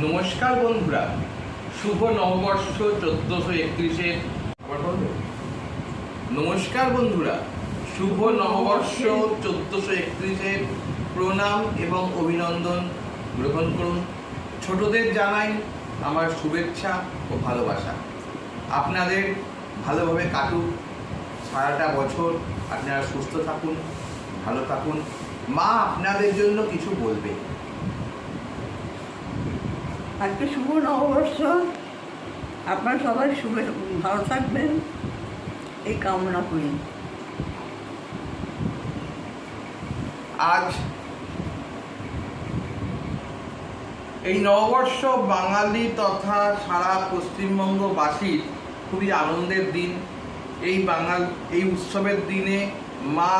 নমস্কার বন্ধুরা। শুভ নববর্ষ চোদ্দশো একত্রিশের নমস্কার বন্ধুরা। শুভ নববর্ষ চোদ্দশো একত্রিশের প্রণাম এবং অভিনন্দন গ্রহণ করুন। ছোটদের জানাই আমার শুভেচ্ছা ও ভালোবাসা। আপনাদের ভালোভাবে কাটুক। সারাটা বছর আপনারা সুস্থ থাকুন ভালো থাকুন। মা আপনাদের জন্য কিছু বলবে। আজকে শুভ নববর্ষ। আপনার সবাই শুভে ভালো থাকবেন। এই কামনা করি। আজ এই নববর্ষ বাঙালি তথা সারা পশ্চিমবঙ্গবাসীর খুবই আনন্দের দিন। এই বাঙাল এই উৎসবের দিনে মা,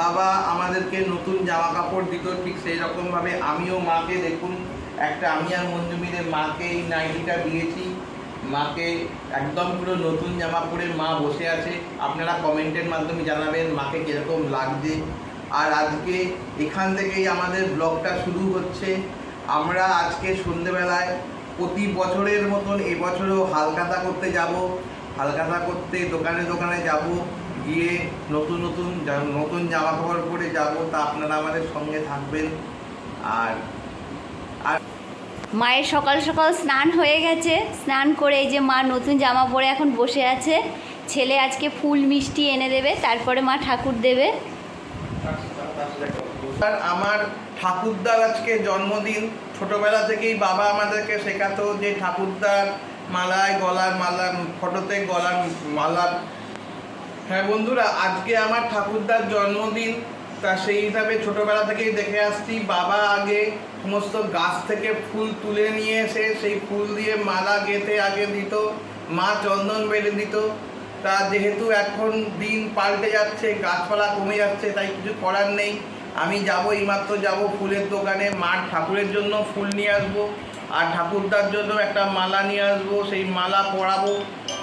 বাবা আমাদেরকে নতুন জামা কাপড় দিত, ঠিক সেই রকমভাবে আমিও মাকে দেখুন। একটা আমি আর মঞ্জু মিলে মাকে এই নাইটিটা দিয়েছি। মাকে একদম পুরো নতুন জামা পরে মা বসে আছে। আপনারা কমেন্টের মাধ্যমে জানাবেন মাকে কীরকম লাগছে। আর আজকে এখান থেকেই আমাদের ব্লগটা শুরু হচ্ছে। আমরা আজকে সন্ধেবেলায় প্রতি বছরের মতন এবছরও হালকাতা করতে যাব। হালকাতা করতে দোকানে দোকানে যাব। গিয়ে নতুন নতুন নতুন জামা কাপড় পরে যাব। তা আপনারা আমাদের সঙ্গে থাকবেন। আর মায়ের সকাল সকাল স্নান হয়ে গেছে। স্নান করে এই যে মা নতুন জামা পরে এখন বসে আছে। ছেলে আজকে ফুল মিষ্টি এনে দেবে, তারপরে মা ঠাকুর দেবে। আমার ঠাকুরদার আজকে জন্মদিন। ছোটবেলা থেকেই বাবা আমাদেরকে শেখাতো যে ঠাকুরদার মালায় গলার মালা, ফটোতে গলার মালা। হ্যাঁ বন্ধুরা, আজকে আমার ঠাকুরদার জন্মদিন। তা সেই হিসাবে ছোটোবেলা থেকেই দেখে আসছি। বাবা আগে সমস্ত গাছ থেকে ফুল তুলে নিয়ে এসে সেই ফুল দিয়ে মালা গেঁথে আগে দিত, মা চন্দন বেড়ে দিত। তা যেহেতু এখন দিন পাল্টে যাচ্ছে, গাছপালা কমে যাচ্ছে, তাই কিছু করার নেই। আমি যাব, এইমাত্র যাব ফুলের দোকানে, মার ঠাকুরের জন্য ফুল নিয়ে আসব। আর ঠাকুরদার জন্য একটা মালা নিয়ে আসব, সেই মালা পরাবো।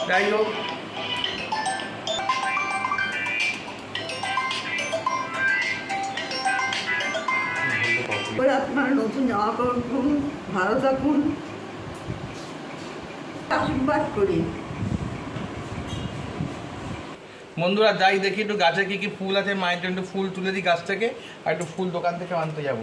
যাই হোক ওই আপনার নতুন জামা কাপড় পরুন ভালো থাকুন আশীর্বাদ করি। বন্ধুরা, যাই দেখি একটু গাছে কি কি ফুল আছে। জন্য একটু ফুল তুলে দিই গাছ থেকে আর একটু ফুল দোকান থেকে আনতে যাব।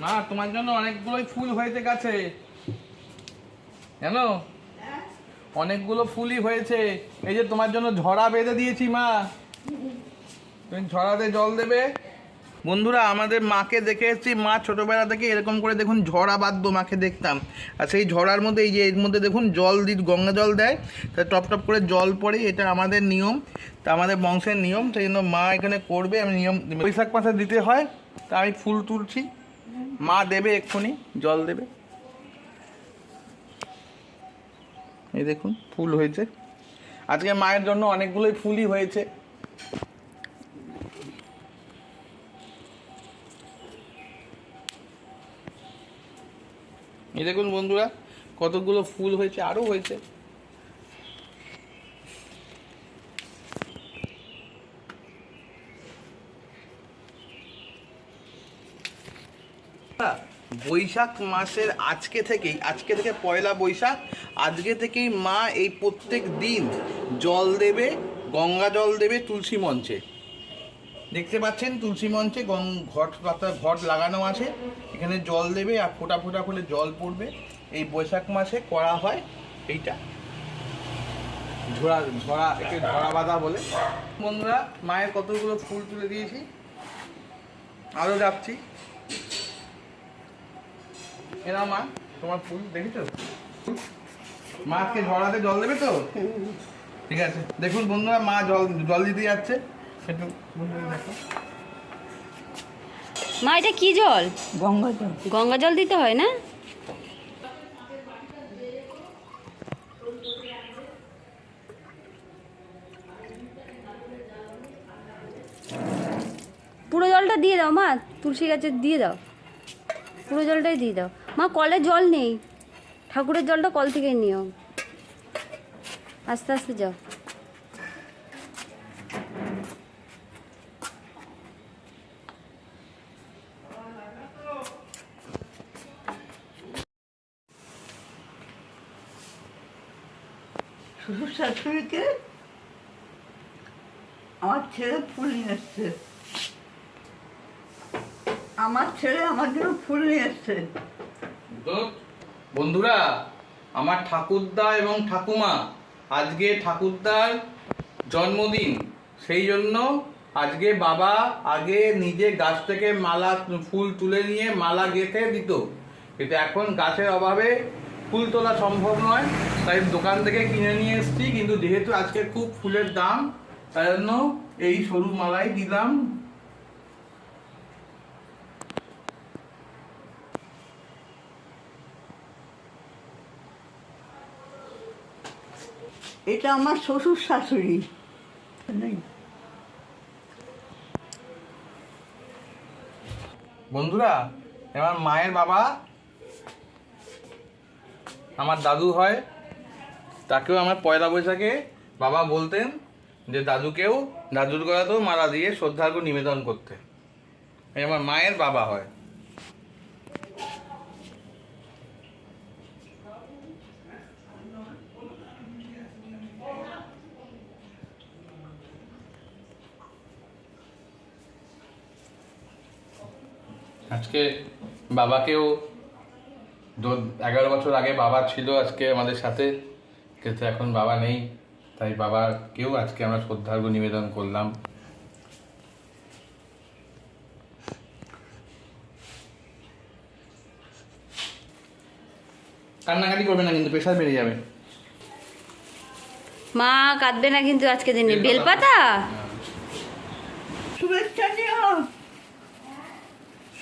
মা, তোমার জন্য অনেকগুলোই ফুল হয়েছে গাছে। জানো? অনেকগুলো ফুলই হয়েছে। এই যে তোমার জন্য ঝরা বেঁধে দিয়েছি, মা। তুমি ঝরাতে জল দেবে। বন্ধুরা, আমাদের মাকে দেখে এসেছি। মা ছোটোবেলা থেকে এরকম করে দেখুন ঝরা বাঁধতো মাকে দেখতাম। আর সেই ঝরার মধ্যে, এই যে এর মধ্যে দেখুন জল দি গঙ্গা জল দেয়। তা টপ টপ করে জল পড়ে, এটা আমাদের নিয়ম। তা আমাদের বংশের নিয়ম, সেই জন্য মা এখানে করবে, আমি নিয়ম বৈশাখ মাসে দিতে হয়, তা আমি ফুল তুলছি। মা দেবে এক্ষুনি, জল দেবে। এই দেখুন, ফুল হয়েছে। আজকে মায়ের জন্য অনেকগুলোই ফুলই হয়েছে। এই দেখুন বন্ধুরা, কতগুলো ফুল হয়েছে আরও হয়েছে। বৈশাখ মাসের আজকে থেকেই, আজকে থেকে পয়লা বৈশাখ, আজকে থেকেই মা এই প্রত্যেক দিন জল দেবে, গঙ্গা জল দেবে তুলসী মঞ্চে। দেখতে পাচ্ছেন তুলসী মঞ্চে গং ঘট পাতা ঘট লাগানো আছে। এখানে জল দেবে আর ফোটা ফোটা করে জল পড়বে। এই বৈশাখ মাসে করা হয় এইটা। ঝোড়া ঝরা একে ঝরা বাঁধা বলে। বন্ধুরা, মায়ের কতগুলো ফুল তুলে দিয়েছি? আরও যাচ্ছি। এরা মা তোমার ফুল দেখেছ? মা আজকে ঝরাতে জল দেবে তো? ঠিক আছে দেখুন বন্ধুরা মা জল জল দিতে যাচ্ছে। একটু বন্ধুরা দেখো। মা এটা কি জল? গঙ্গা জল। গঙ্গা জল দিতে হয় না? পুরো জলটা দিয়ে দাও মা তুলসী গাছে দিয়ে দাও। পুরো জলটাই দিয়ে দাও। মা, কলে জল নেই। ঠাকুরের জলটা কল থেকে নিও। আস্তে আস্তে যাও। শুধু শাশুড়িকে আমার ছেলে ফুল নিয়ে এসছে। আমার ছেলে আমার জন্য ফুল নিয়ে এসছে। বন্ধুরা, আমার ঠাকুরদা এবং ঠাকুমা, আজকে ঠাকুরদার জন্মদিন। সেই জন্য আজকে বাবা আগে নিজে গাছ থেকে মালা, ফুল তুলে নিয়ে মালা গেঁথে দিত। কিন্তু এখন গাছের অভাবে ফুল তোলা সম্ভব নয়, তাই দোকান থেকে কিনে নিয়ে এসেছি। কিন্তু যেহেতু আজকে খুব ফুলের দাম, তাই জন্য এই সরু মালাই দিলাম। এটা আমার শ্বশুর শাশুড়ি। বন্ধুরা আমার মায়ের বাবা, আমার দাদু হয়, তাকেও আমার পয়লা বৈশাখে বাবা বলতেন যে দাদুকেও দাদুর গলাতেও মারা দিয়ে শ্রদ্ধার্ঘ্য নিবেদন করতে। আমার মায়ের বাবা হয়। আজকে বাবাকেও এগারো বছর আগে বাবা ছিল আজকে আমাদের সাথে কিন্তু এখন বাবা নেই। তাই বাবাকেও আজকে আমরা শ্রদ্ধার্ঘ নিবেদন করলাম। কান্নাকাটি করবে না কিন্তু প্রেশার বেড়ে যাবে। মা কাঁদবে না কিন্তু আজকে দিনে। বেলপাতা? শুভেচ্ছা নিও।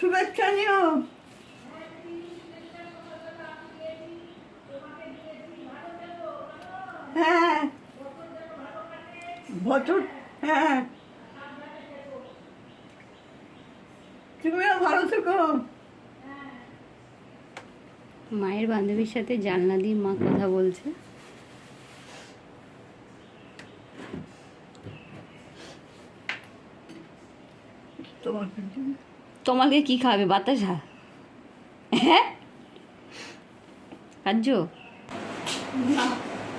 শুভেচ্ছা নিও হ্যাঁ বছর হ্যাঁ তুমিও ভালো থেকো মায়ের বান্ধবীর সাথে জানলা দিয়ে মা কথা বলছে। তোমার তোমাকে কি খাবে বাতাসা? হ্যাঁ?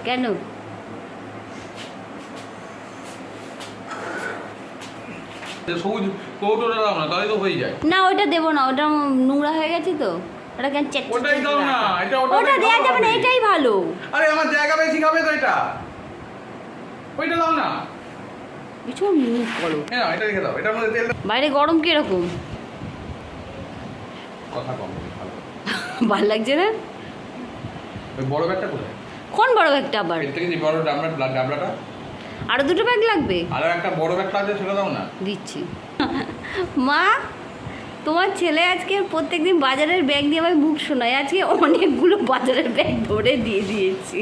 কেন? সবুজ কৌটোটা দাও না তাহলে তো হয়ে যায়। না ওটা দেবো না ওটা নোংরা হয়ে গেছে তো। ওটা কেন চেক ওটাই দাও না, এটা ওটা ওটা দিয়ে যাবে না এটাই ভালো। আরে আমার জায়গা বেশি খাবে তো এটা। ওইটা দাও না। মুখ করো হ্যাঁ এটা রেখে দাও এটার মধ্যে তেল বাইরে গরম কীরকম? কথা কম বলি, ভালো। লাগছে না? ওই বড় ব্যাগটা কোথায়? কোন বড় ব্যাগটা আবার? এর থেকে যে বড় ডাবলা ডাবলাটা আরও দুটো ব্যাগ লাগবে? আরও একটা বড় ব্যাগটা আছে সেটা দাও না। দিচ্ছি। মা তোমার ছেলে আজকে প্রত্যেকদিন বাজারের ব্যাগ দিয়ে আমায় মুখ শোনায়। আজকে অনেকগুলো বাজারের ব্যাগ ধরে দিয়ে দিয়েছি।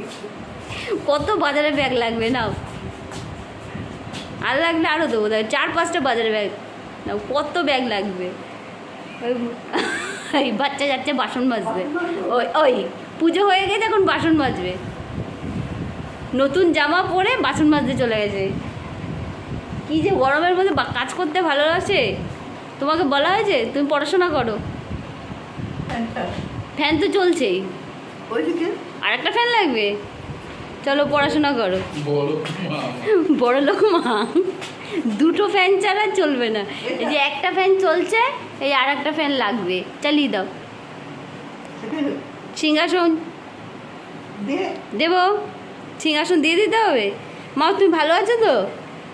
কত বাজারের ব্যাগ লাগবে নাও। আর লাগলে আরও দেবো। চার পাঁচটা বাজারের ব্যাগ। নাও কত ব্যাগ লাগবে। ওই এই বাচ্চা যাচ্ছে বাসন মাজবে। ওই ওই পুজো হয়ে গেছে এখন বাসন মাজবে। নতুন জামা পরে বাসন মাজতে চলে গেছে। কি যে গরমের মধ্যে কাজ করতে ভালোবাসে তোমাকে বলা হয়েছে? তুমি পড়াশোনা করো। ফ্যান তো চলছেই। আর একটা ফ্যান লাগবে? চলো পড়াশোনা করো। বড় লোক মা। দুটো ফ্যান ছাড়া চলবে না। এই যে একটা ফ্যান চলছে এই আর একটা ফ্যান লাগবে। চালিয়ে দাও। সিংহাসন। দেবো। সিংহাসন দিয়ে দিতে হবে? মা তুমি ভালো আছো তো?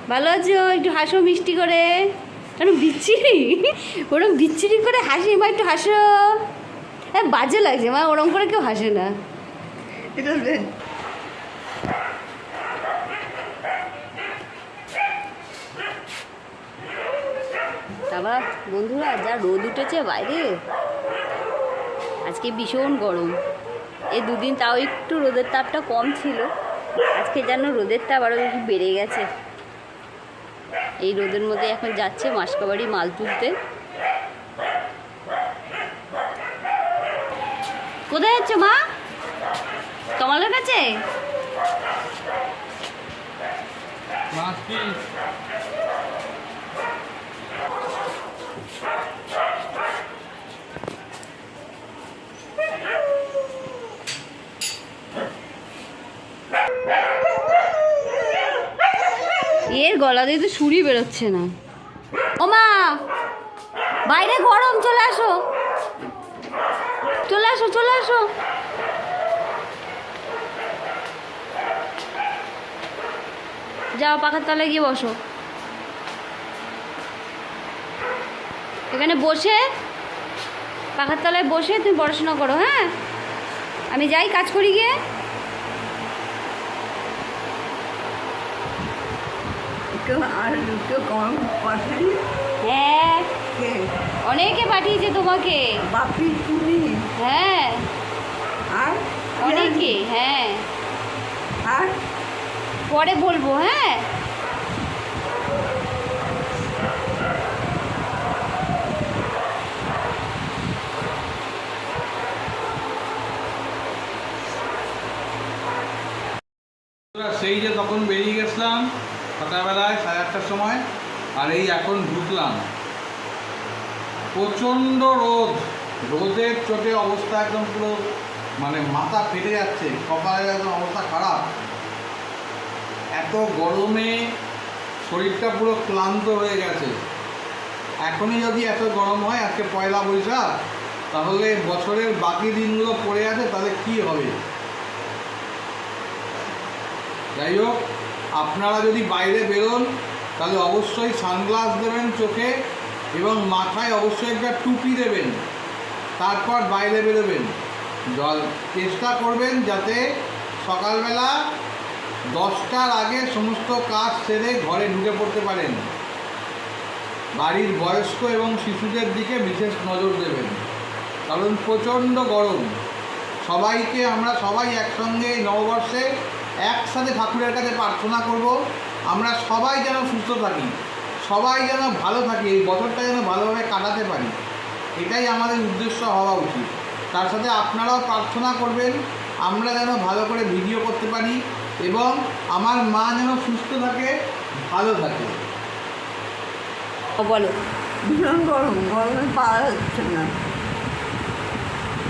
ভালো আছো? একটু হাসো মিষ্টি করে। কেন বিচ্ছিরি। ওরম বিচ্ছিরি করে হাসি। মা একটু হাসো। হ্যাঁ বাজে লাগছে। মা ওরম করে কেউ হাসে না। তারপর বন্ধুরা, যা রোদ উঠেছে বাইরে। আজকে ভীষণ গরম। এই দুদিন তাও একটু রোদের তাপটা কম ছিল। আজকে যেন রোদের তাপ আরও একটু বেড়ে গেছে। এই রোদের মধ্যে এখন যাচ্ছে মাসকাবাড়ি মাল তুলতে। কোথায় যাচ্ছ মা? কমলের কাছে মাছ কি গলা দিয়ে তো সুরই বেরোচ্ছে না। ও মা বাইরে গরম, চলে আসো। চলে আসো চলে আসো। যাও, পাখার তলায় গিয়ে বসো। এখানে বসে, পাখার তলায় বসে তুমি পড়াশোনা করো হ্যাঁ? আমি যাই, কাজ করি গিয়ে। আর কেউ কম হ্যাঁ। অনেকে পাঠিয়েছে তোমাকে। বাপি তুমি? হ্যাঁ। আর? অনেকে হ্যাঁ। আর? পরে বলব হ্যাঁ। সেই যে তখন বেরিয়ে গেছিলাম আটটার সময়, আর এই এখন ঢুকলাম। প্রচণ্ড রোদ। রোদের চোটে অবস্থা একদম পুরো মানে মাথা ফেটে যাচ্ছে কপালের একদম অবস্থা খারাপ। এত গরমে শরীরটা পুরো ক্লান্ত হয়ে গেছে। এখনই যদি এত গরম হয়, আজকে পয়লা বৈশাখ, তাহলে বছরের বাকি দিনগুলো পড়ে আছে, তাহলে কি হবে? যাই হোক, আপনারা যদি বাইরে বেরোন তাহলে অবশ্যই সানগ্লাস দেবেন চোখে এবং মাথায় অবশ্যই একটা টুপি দেবেন। তারপর বাইরে বেরোবেন। জল চেষ্টা করবেন যাতে সকালবেলা দশটার আগে সমস্ত কাজ সেরে ঘরে ঢুকে পড়তে পারেন। বাড়ির বয়স্ক এবং শিশুদের দিকে বিশেষ নজর দেবেন। কারণ প্রচণ্ড গরম। সবাইকে আমরা সবাই একসঙ্গে নববর্ষে একসাথে ঠাকুরের কাছে প্রার্থনা করব। আমরা সবাই যেন সুস্থ থাকি সবাই যেন ভালো থাকি এই বছরটা যেন ভালোভাবে কাটাতে পারি এটাই আমাদের উদ্দেশ্য হওয়া উচিত। তার সাথে আপনারাও প্রার্থনা করবেন আমরা যেন ভালো করে ভিডিও করতে পারি এবং আমার মা যেন সুস্থ থাকে ভালো থাকে। ও, বলো। ভীষণ গরম গরমে পাওয়া যাচ্ছে না।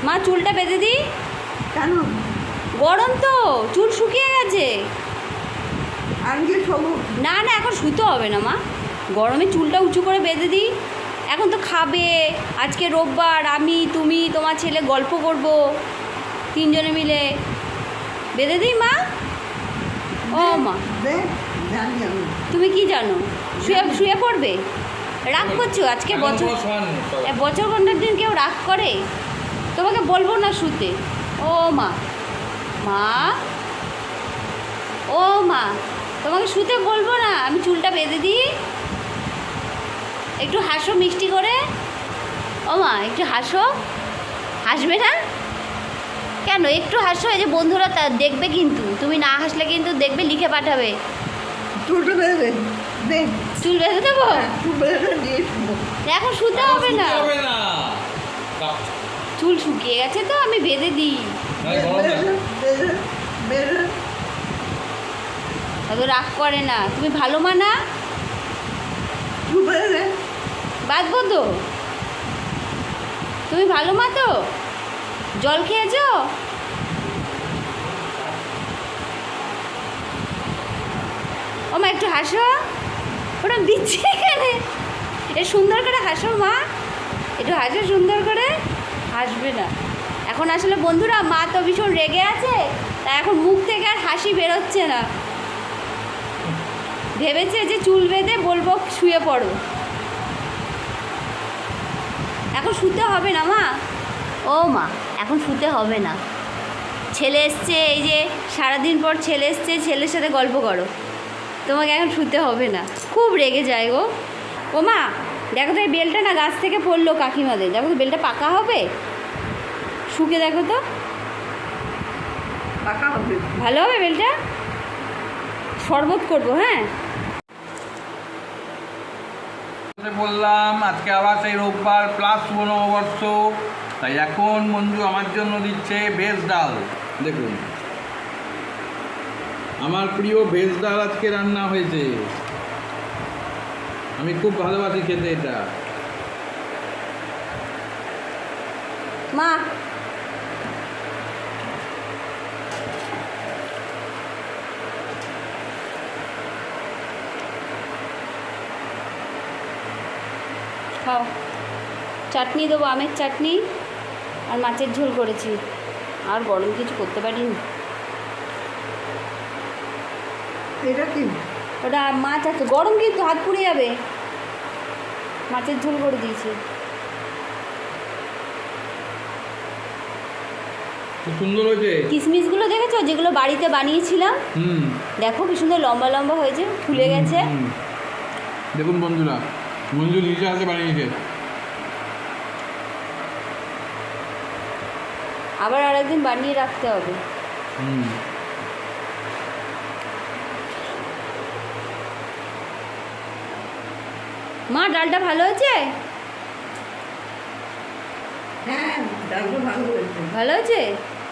মা চুলটা বেঁধে দিই? কেন? গরম তো চুল শুকিয়ে গেছে। না না এখন শুতে হবে না মা। গরমে চুলটা উঁচু করে বেঁধে দিই। এখন তো খাবে। আজকে রোববার আমি তুমি তোমার ছেলে গল্প করব। তিনজনে মিলে। বেঁধে দিই মা? ও মা। দে জানি আমি। তুমি কি জানো? শুয়ে শুয়ে পড়বে? রাগ করছ? আজকে বছর বছর ঘণ্টার দিন কেউ রাগ করে? তোমাকে বলব না শুতে। ও মা। মা? ও মা। তোমাকে শুতে বলব না। আমি চুলটা বেঁধে দিই। একটু হাসো মিষ্টি করে। ও মা একটু হাসো। হাসবে না? কেন? একটু হাসো এই যে বন্ধুরা তা দেখবে কিন্তু। তুমি না হাসলে কিন্তু দেখবে লিখে পাঠাবে। চুলটা বেঁধে দে। চুল বেঁধে দেবো? শুবো। এখন শুতে হবে না। চুল শুকিয়ে গেছে তো আমি বেঁধে দিই। অত রাগ করে না। তুমি ভালো মা না? চুল তো তুমি ভালো মা তো? জল খেয়েছো? ও মা, একটু হাসো। ওটা দিচ্ছি এখানে। এ সুন্দর করে হাসো মা। একটু হাসো সুন্দর করে। হাসবে না। এখন আসলে বন্ধুরা, মা তো ভীষণ রেগে আছে। তা এখন মুখ থেকে আর হাসি বেরোচ্ছে না। ভেবেছে যে চুল বেঁধে বলব শুয়ে পড়ো। এখন শুতে হবে না মা? ও মা এখন শুতে হবে না। ছেলে এসছে এই যে সারাদিন পর ছেলে এসছে ছেলের সাথে গল্প করো। তোমাকে এখন শুতে হবে না। খুব রেগে যায় গো। ও মা দেখো তো এই বেলটা না গাছ থেকে পড়ল কাকিমাদের। দেখো তো বেলটা পাকা হবে? শুকে দেখো তো। পাকা হবে। ভালো হবে বেলটা? শরবত করব হ্যাঁ? বললাম, আজকে আবার সেই রোববার প্লাস নববর্ষ। তাই এখন মঞ্জু আমার জন্য দিচ্ছে ভেজ ডাল। দেখুন। আমার প্রিয় ভেজ ডাল আজকে রান্না হয়েছে। আমি খুব ভালোবাসি খেতে এটা। মা খাও। চাটনি দেবো আমের চাটনি আর মাছের ঝোল করেছি। আর গরম কিছু করতে পারিনি। এটা কি? ওটা মাছ আছে। গরম কিন্তু হাত পুড়ে যাবে। মাছের ঝোল করে দিয়েছি। খুব সুন্দর হয়েছে। কিশমিশগুলো দেখেছ? যেগুলো বাড়িতে বানিয়েছিলাম। দেখো কি সুন্দর লম্বা লম্বা হয়েছে ফুলে গেছে। দেখুন বন্ধুরা মঞ্জু নিজে হাতে বানিয়েছে আবার আরেকদিন বানিয়ে রাখতে হবে। হুম। মা ডালটা ভালো হয়েছে? হ্যাঁ ডালটা ভালো হয়েছে। ভালো হয়েছে?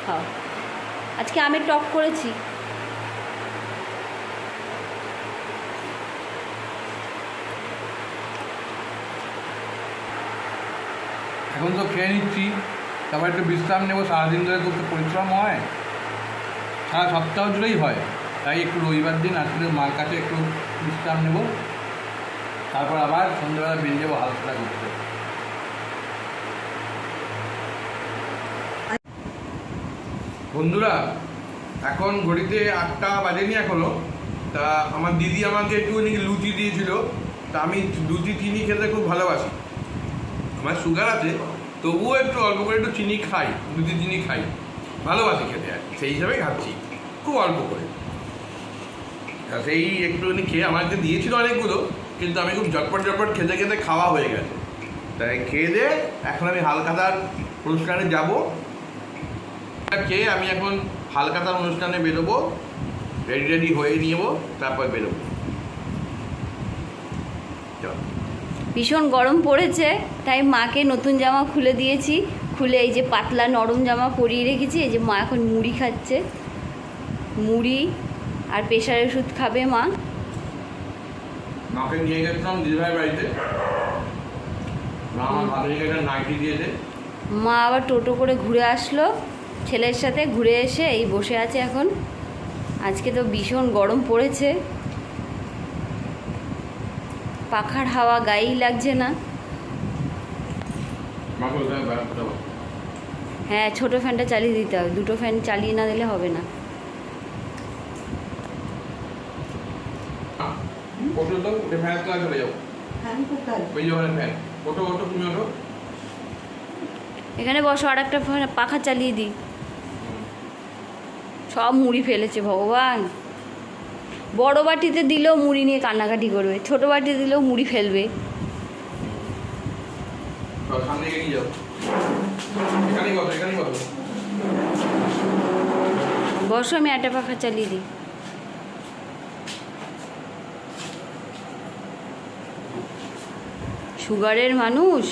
খাও আজকে আমি টক করেছি। এখন তো খেয়ে নিচ্ছি। তারপর একটু বিশ্রাম নেব, সারাদিন ধরে তো পরিশ্রম হয়। সারা সপ্তাহ জুড়েই হয়। তাই একটু রবিবার দিন আসলে মার কাছে একটু বিশ্রাম নেব। তারপর আবার সন্ধ্যেবেলা বেরিয়ে যাব হালকা করতে বন্ধুরা, এখন ঘড়িতে আটটা বাজেনি এখনও। তা আমার দিদি আমাকে একটুখানি লুচি দিয়েছিল। তা আমি লুচি চিনি খেতে খুব ভালোবাসি। আমার সুগার আছে। তবুও একটু অল্প করে একটু চিনি খাই লুচি চিনি খাই। ভালোবাসি খেতে, আর সেই হিসাবে খাচ্ছি, খুব অল্প করে। সেই একটুখানি খেয়ে আমাকে দিয়েছিল অনেকগুলো, কিন্তু আমি খুব ঝটপট ঝটপট খেতে খেতে খাওয়া হয়ে গেছে। তাই খেয়ে দিয়ে এখন আমি হালখাতার অনুষ্ঠানে যাব। খেয়ে আমি এখন হালখাতার অনুষ্ঠানে বেরোবো রেডি রেডি হয়ে নিয়েবো তারপর বেরোবো। ভীষণ গরম পড়েছে তাই মাকে নতুন জামা খুলে দিয়েছি। খুলে এই যে পাতলা নরম জামা পরিয়ে রেখেছি এই যে মা এখন মুড়ি খাচ্ছে। মুড়ি আর প্রেশার ওষুধ খাবে মা। মাকে নিয়ে গেছিলাম দিদিভাই বাড়িতে। মা আমার ভালো একটা নাইটি দিয়েছে। মা আবার টোটো করে ঘুরে আসলো। ছেলের সাথে ঘুরে এসে এই বসে আছে এখন। আজকে তো ভীষণ গরম পড়েছে। পাখার হাওয়া গায়েই লাগছে না। হ্যাঁ ছোটো ফ্যানটা চালিয়ে দিতে হবে। দুটো ফ্যান চালিয়ে না দিলে হবে না। হ্যাঁ এখানে বসো আর একটা ফ্যান- পাখা চালিয়ে দিই। সব মুড়ি ফেলেছে ভগবান। বড় বাটিতে দিলেও মুড়ি নিয়ে কান্নাকাটি করবে ছোট বাটি দিলেও মুড়ি ফেলবে। বসো আমি একটা পাখা চালিয়ে দিই। সুগারের মানুষ?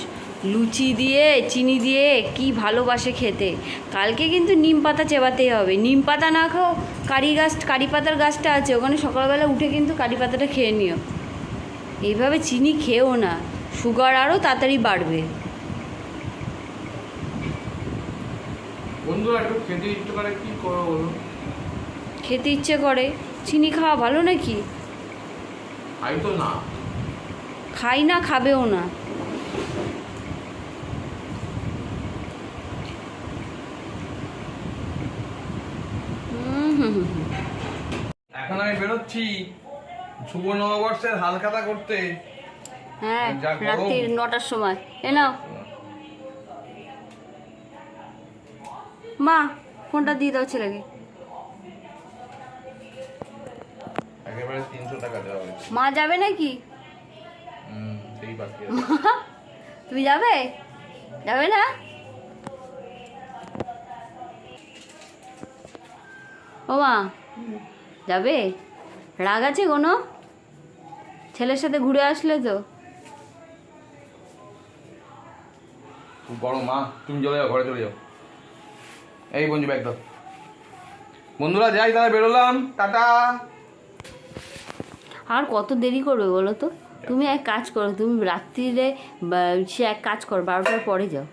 লুচি দিয়ে চিনি দিয়ে কি ভালোবাসে খেতে। কালকে কিন্তু নিম পাতা চেবাতেই হবে। নিম পাতা না খাও কারি গাছ কারি পাতার গাছটা আছে ওখানে সকালবেলা উঠে কিন্তু কারি পাতাটা খেয়ে নিও। এইভাবে চিনি খেও না সুগার আরও তাড়াতাড়ি বাড়বে। বন্ধুরা একটু খেতে ইচ্ছে করে কি করব বলুন খেতে ইচ্ছে করে। চিনি খাওয়া ভালো নাকি? খাই তো না। খাই না খাবেও না হুম হুম হুম হুম। এখন আমি বেরোচ্ছি শুভ নববর্ষের হালখাতা করতে। হ্যাঁ রাত্রি নটার সময়। এ নাও। মা ফোনটা দিয়ে দাও ছেলেকে। একেবারে তিনশো টাকা দেওয়া হবে মা যাবে নাকি। তুমি যাবে? যাবে না? ও মা যাবে? রাগ আছে কোনো? ছেলের সাথে ঘুরে আসলে তো। বড় মা তুমি চলে যাও ঘরে চলে যাও। এই বন্ধু ব্যাগ দাও বন্ধুরা যাই তাহলে বেরোলাম। টাটা। আর কত দেরি করবে বলো তো? তুমি এক কাজ করো তুমি রাত্রিরে সে এক কাজ করো বারোটার পরে যাও।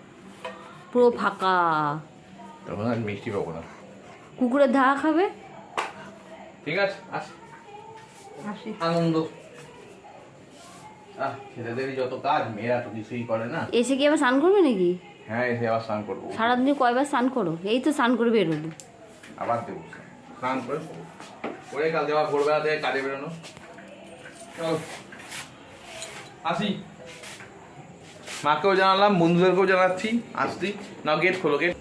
পুরো ফাঁকা। তখন আর মিষ্টি পাবো না। কুকুরের ধাওয়া খাবে? ঠিক আছে আস। আসি। আনন্দ। যত কাজ মেয়েরা তো কিছুই করে না। এসে কি আবার স্নান করবে নাকি? হ্যাঁ এসে আবার স্নান করব। সারাদিনে কয়বার স্নান করো? এই তো স্নান করে বেরোলো আবার দেবো স্নান। করে। করে কালকে আবার ভোরবেলা থেকে কাজে বেরোনো। চলো। আসি। মাকেও জানালাম বন্ধুদেরকেও জানাচ্ছি। আসছি। না গেট খোলো গেট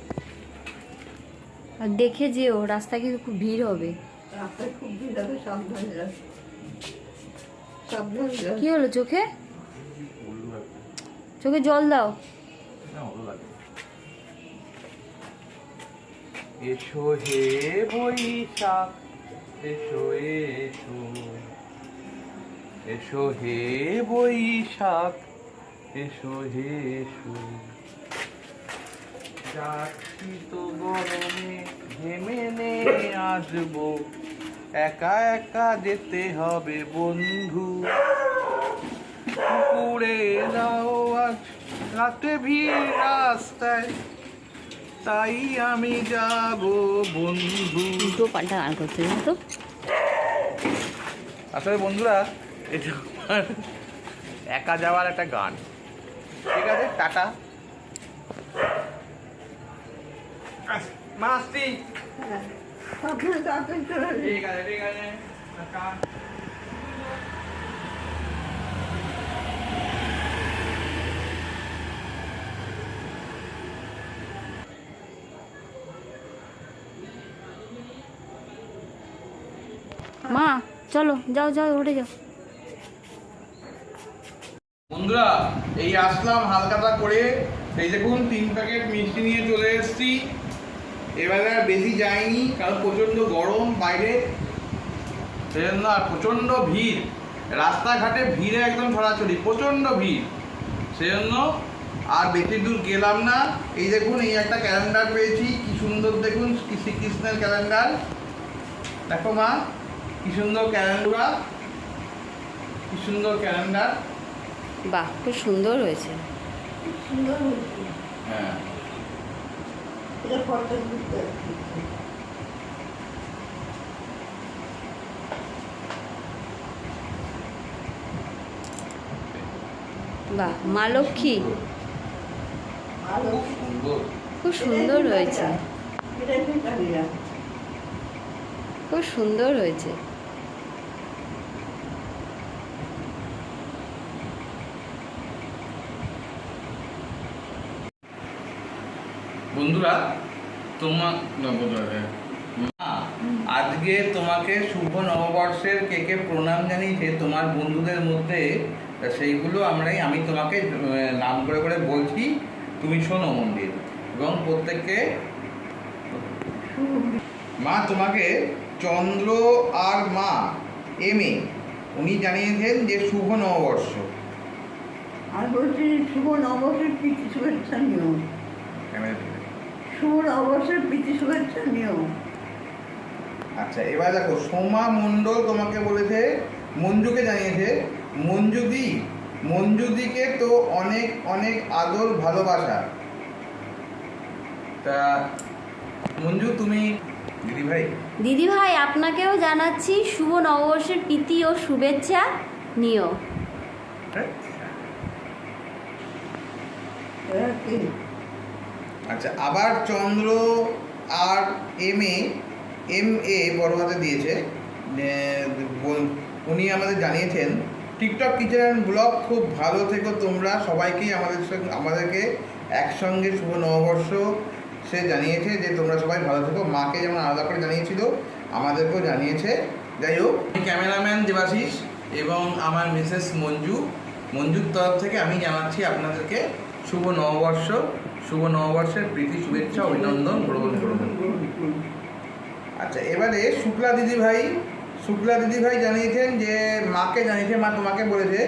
আর দেখে যেও রাস্তায় কিন্তু খুব ভিড় হবে। রাস্তায় খুব ভিড় হবে সাবধানে সাবধানে কি হলো চোখে? চোখে জল দাও। এসো হে বৈশাখ এসো এসো। এসো হে বৈশাখ এসো হে এসো। যাচ্ছি তো গরমে ঘেমে নে আসব। একা একা যেতে হবে বন্ধু। পুকুরে যাও আজ রাতে ভিড় রাস্তায়। তাই আমি যাব বন্ধু। দুটো পাল্টা গান করতে জানো তো? আসলে বন্ধুরা এটা আমার একা যাওয়ার একটা গান। ঠিক আছে টাটা। মা, চলো, যাও যাও, উঠে যাও। বন্ধুরা, এই আসলাম হালকাটা করে। এই দেখুন, তিন প্যাকেট মিষ্টি নিয়ে চলে এসেছি। এবারে আর বেশি যায়নি কারণ প্রচণ্ড গরম বাইরে। সেজন্য আর প্রচণ্ড ভিড়। রাস্তাঘাটে ভিড়ে একদম ছড়াছড়ি প্রচণ্ড ভিড়। সেজন্য আর বেশি দূর গেলাম না। এই দেখুন এই একটা ক্যালেন্ডার পেয়েছি কি সুন্দর দেখুন শ্রীকৃষ্ণের ক্যালেন্ডার দেখো মা কি সুন্দর ক্যালেন্ডার কি সুন্দর ক্যালেন্ডার বাহ খুব সুন্দর হয়েছে। সুন্দর হয়েছে। হ্যাঁ। এটা ফটো দিতে বাহ মা লক্ষ্মী? খুব সুন্দর হয়েছে। খুব সুন্দর হয়েছে। বন্ধুরা তোমার হ্যাঁ। মা আজকে তোমাকে শুভ নববর্ষের কেকে প্রণাম জানিয়েছে তোমার বন্ধুদের মধ্যে। সেইগুলো আমরাই আমি তোমাকে নাম করে করে বলছি তুমি শোনো মন্দির। এবং প্রত্যেককে মা তোমাকে চন্দ্র আর মা এম এ উনি জানিয়েছেন যে শুভ নববর্ষ। আর বলছি শুভ নববর্ষের প্রীতি শুভেচ্ছা নিও দিকে। শুভ প্রীতি শুভেচ্ছা নিও আচ্ছা এবার দেখো সোমা মণ্ডল তোমাকে বলেছে মঞ্জুকে জানিয়েছে মঞ্জুদি মঞ্জুদিকে তো অনেক অনেক আদর ভালোবাসা। তা মঞ্জু তুমি দিদি ভাই দিদি ভাই আপনাকেও জানাচ্ছি শুভ নববর্ষের প্রীতি ও শুভেচ্ছা নিও এরা কি আচ্ছা আবার চন্দ্র আর এম এ এম এ বড় হাতে দিয়েছে। উনি আমাদের জানিয়েছেন, টিকটক কিচেন অ্যান্ড ব্লগ খুব ভালো থেকো তোমরা সবাইকেই আমাদের সঙ্গে, আমাদেরকে একসঙ্গে শুভ নববর্ষ। সে জানিয়েছে যে, তোমরা সবাই ভালো থেকো। মাকে যেমন আলাদা করে জানিয়েছিল, আমাদেরকেও জানিয়েছে। যাই হোক ক্যামেরাম্যান দেবাশিস এবং আমার মিসেস মঞ্জু। মঞ্জুর তরফ থেকে আমি জানাচ্ছি আপনাদেরকে শুভ নববর্ষ। শুভ নববর্ষের প্রীতি শুভেচ্ছা অভিনন্দন গ্রহণ করুন। আচ্ছা এবারে শুক্লা দিদি ভাই শুক্লা দিদি ভাই জানিয়েছেন যে মাকে জানিয়েছে মা তোমাকে বলেছে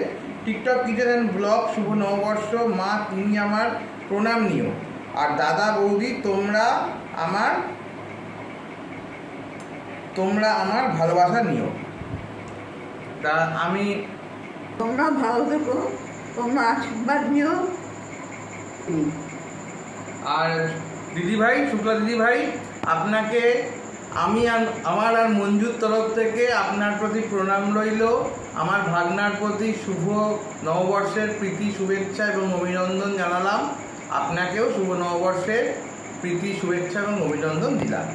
টিকটক কিচেন ব্লগ শুভ নববর্ষ মা তুমি আমার প্রণাম নিও। আর দাদা বৌদি তোমরা আমার তোমরা আমার ভালোবাসা নিও। তা আমি তোমরা ভালো থেকো তোমরা আশীর্বাদ নিও। হুম। আর দিদি ভাই শুক্লা দিদি ভাই আপনাকে আমি আমার আর মঞ্জুর তরফ থেকে আপনার প্রতি প্রণাম রইল। আমার ভাগনার প্রতি শুভ নববর্ষের প্রীতি, শুভেচ্ছা এবং অভিনন্দন জানালাম। আপনাকেও শুভ নববর্ষের প্রীতি, শুভেচ্ছা এবং অভিনন্দন দিলাম।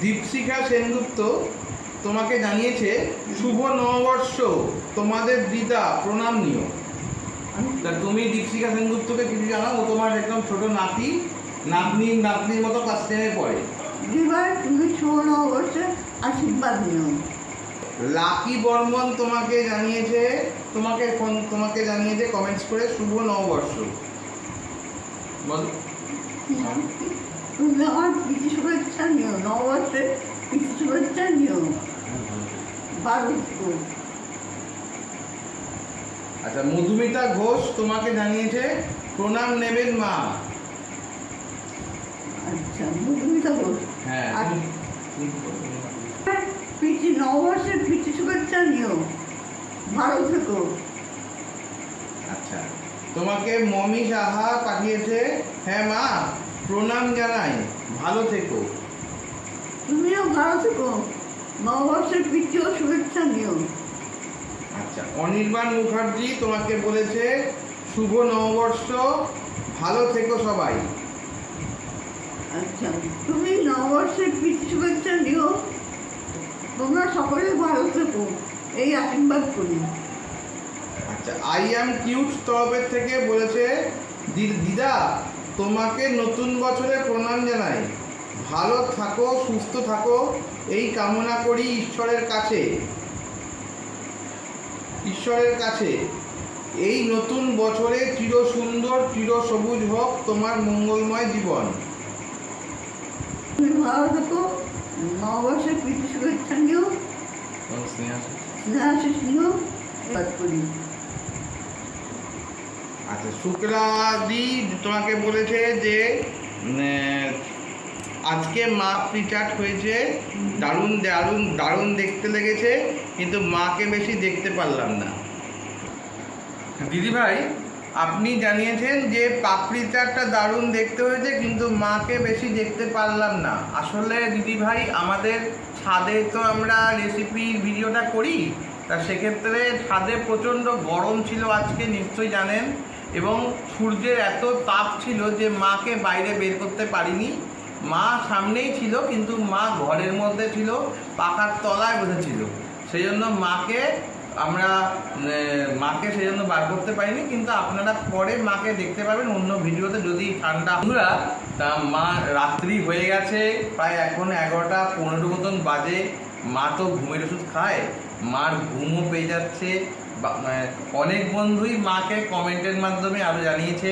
দীপশিখা সেনগুপ্ত তোমাকে জানিয়েছে, শুভ নববর্ষ, তোমাদের দিদা, প্রণাম নিও। তা তুমি দীপশিখা সেনগুপ্তকে কিছু জানাও ও তোমার একদম ছোট নাতি নাতনি নাতনির মতো ক্লাস টেনে পড়ে। দিদিভাই তুমি শুভ নববর্ষে আশীর্বাদ নিও। লাকি বর্মন তোমাকে জানিয়েছে তোমাকে ফোন তোমাকে জানিয়েছে কমেন্টস করে শুভ নববর্ষ। বল। তুমি আমার প্রীতি শুভেচ্ছা নিও নববর্ষে প্রীতি শুভেচ্ছা নিও। ভারত আচ্ছা মধুমিতা ঘোষ তোমাকে জানিয়েছে প্রণাম নেবেন মা। আচ্ছা মধুমিতা ঘোষ? হ্যাঁ নববর্ষের শুভেচ্ছা নিও। ভালো থেকো। আচ্ছা তোমাকে মমি সাহা পাঠিয়েছে। হ্যাঁ মা প্রণাম জানাই। ভালো থেকো। তুমিও ভালো থেকো। নববর্ষের প্রীতি ও শুভেচ্ছা নিও। আচ্ছা অনির্বাণ মুখার্জি তোমাকে বলেছে শুভ নববর্ষ ভালো থেকো সবাই। আচ্ছা তুমি নববর্ষের শুভেচ্ছা নিও তোমরা সকলে ভালো থেকো এই আশীর্বাদ করি। আচ্ছা আই অ্যাম কিউট তরফের থেকে বলেছে "দি- দিদা তোমাকে নতুন বছরে প্রণাম জানাই। ভালো থাকো সুস্থ থাকো এই কামনা করি ঈশ্বরের কাছে। ঈশ্বরের কাছে এই নতুন বছরে চির সুন্দর চির সবুজ হোক তোমার মঙ্গলময় জীবন। তুমি ভালো থেকো নববর্ষের প্রীতি শুভেচ্ছা নিও। স্নেহাশিস নিও করি। আচ্ছা শুক্লাদি তোমাকে বলেছে যে আজকে মা প্রিচার্ট হয়েছে, দারুণ দারুণ দারুণ দেখতে লেগেছে, কিন্তু মাকে বেশি দেখতে পারলাম না। দিদিভাই, আপনি জানিয়েছেন যে পাপড়ি চাটটা দারুণ দেখতে হয়েছে, কিন্তু মাকে বেশি দেখতে পারলাম না। আসলে দিদিভাই, আমাদের ছাদে তো আমরা রেসিপির ভিডিওটা করি, তা সেক্ষেত্রে ছাদে প্রচণ্ড গরম ছিল আজকে, নিশ্চয়ই জানেন, এবং সূর্যের এত তাপ ছিল যে মাকে বাইরে বের করতে পারিনি। মা সামনেই ছিল, কিন্তু মা ঘরের মধ্যে ছিল, পাখার তলায় বসেছিল। সেই জন্য মাকে আমরা মাকে সেই জন্য বার করতে পারিনি, কিন্তু আপনারা পরে মাকে দেখতে পাবেন অন্য ভিডিওতে যদি ঠান্ডা। বন্ধুরা, তা মা রাত্রি হয়ে গেছে, প্রায় এখন এগারোটা পনেরো মতন বাজে। মা তো ঘুমের ওষুধ খায়, মার ঘুমও পেয়ে যাচ্ছে। অনেক বন্ধুই মাকে কমেন্টের মাধ্যমে আরও জানিয়েছে।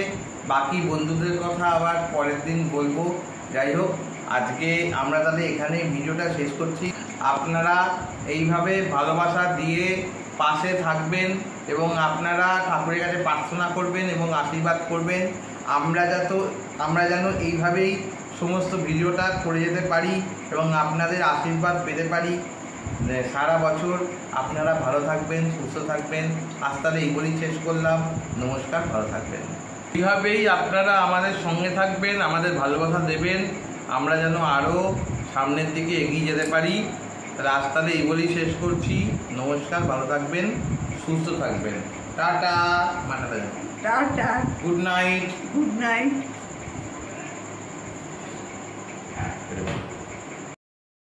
বাকি বন্ধুদের কথা আবার পরের দিন বলব। যাই হোক, আজকে আমরা তাহলে এখানে ভিডিওটা শেষ করছি। আপনারা এইভাবে ভালোবাসা দিয়ে পাশে থাকবেন এবং আপনারা ঠাকুরের কাছে প্রার্থনা করবেন এবং আশীর্বাদ করবেন। আমরা যত, আমরা যেন এইভাবেই সমস্ত ভিডিওটা করে যেতে পারি এবং আপনাদের আশীর্বাদ পেতে পারি। সারা বছর আপনারা ভালো থাকবেন, সুস্থ থাকবেন। আজ তাহলে এই বলেই শেষ করলাম। নমস্কার, ভালো থাকবেন। এইভাবেই আপনারা আমাদের সঙ্গে থাকবেন আমাদের ভালোবাসা দেবেন আমরা যেন আরও সামনের দিকে এগিয়ে যেতে পারি। আজ এই বলেই শেষ করছি। নমস্কার ভালো থাকবেন সুস্থ থাকবেন। টাটা মাটাটা tata. Good night good night